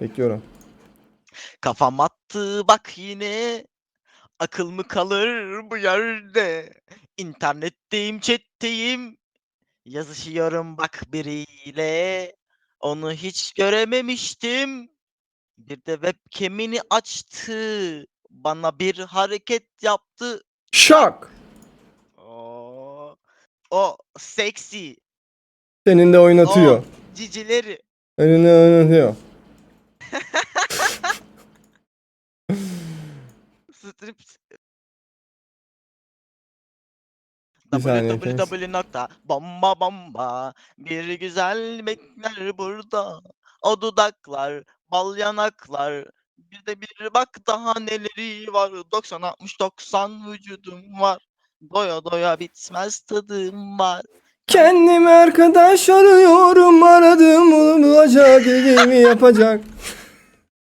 Bekliyorum. Kafam attı bak yine. Akıl mı kalır bu yerde? İnternetteyim, chatteyim. Yazışıyorum bak biriyle. Onu hiç görememiştim. Bir de webcam'ini açtı. Bana bir hareket yaptı. Şak. Oo. O seksi Senin de oynatıyor. cicileri. Önünü oynatıyor. Strip Bir saniye www nokta bomba bomba. Bir güzel bekler burada. O dudaklar bal yanaklar. Bir de bir bak daha neleri var. 90 60 90 vücudum var. Doya doya bitmez tadım var. Kendime arkadaş arıyorum. Aradım bulacak ilgimi yapacak.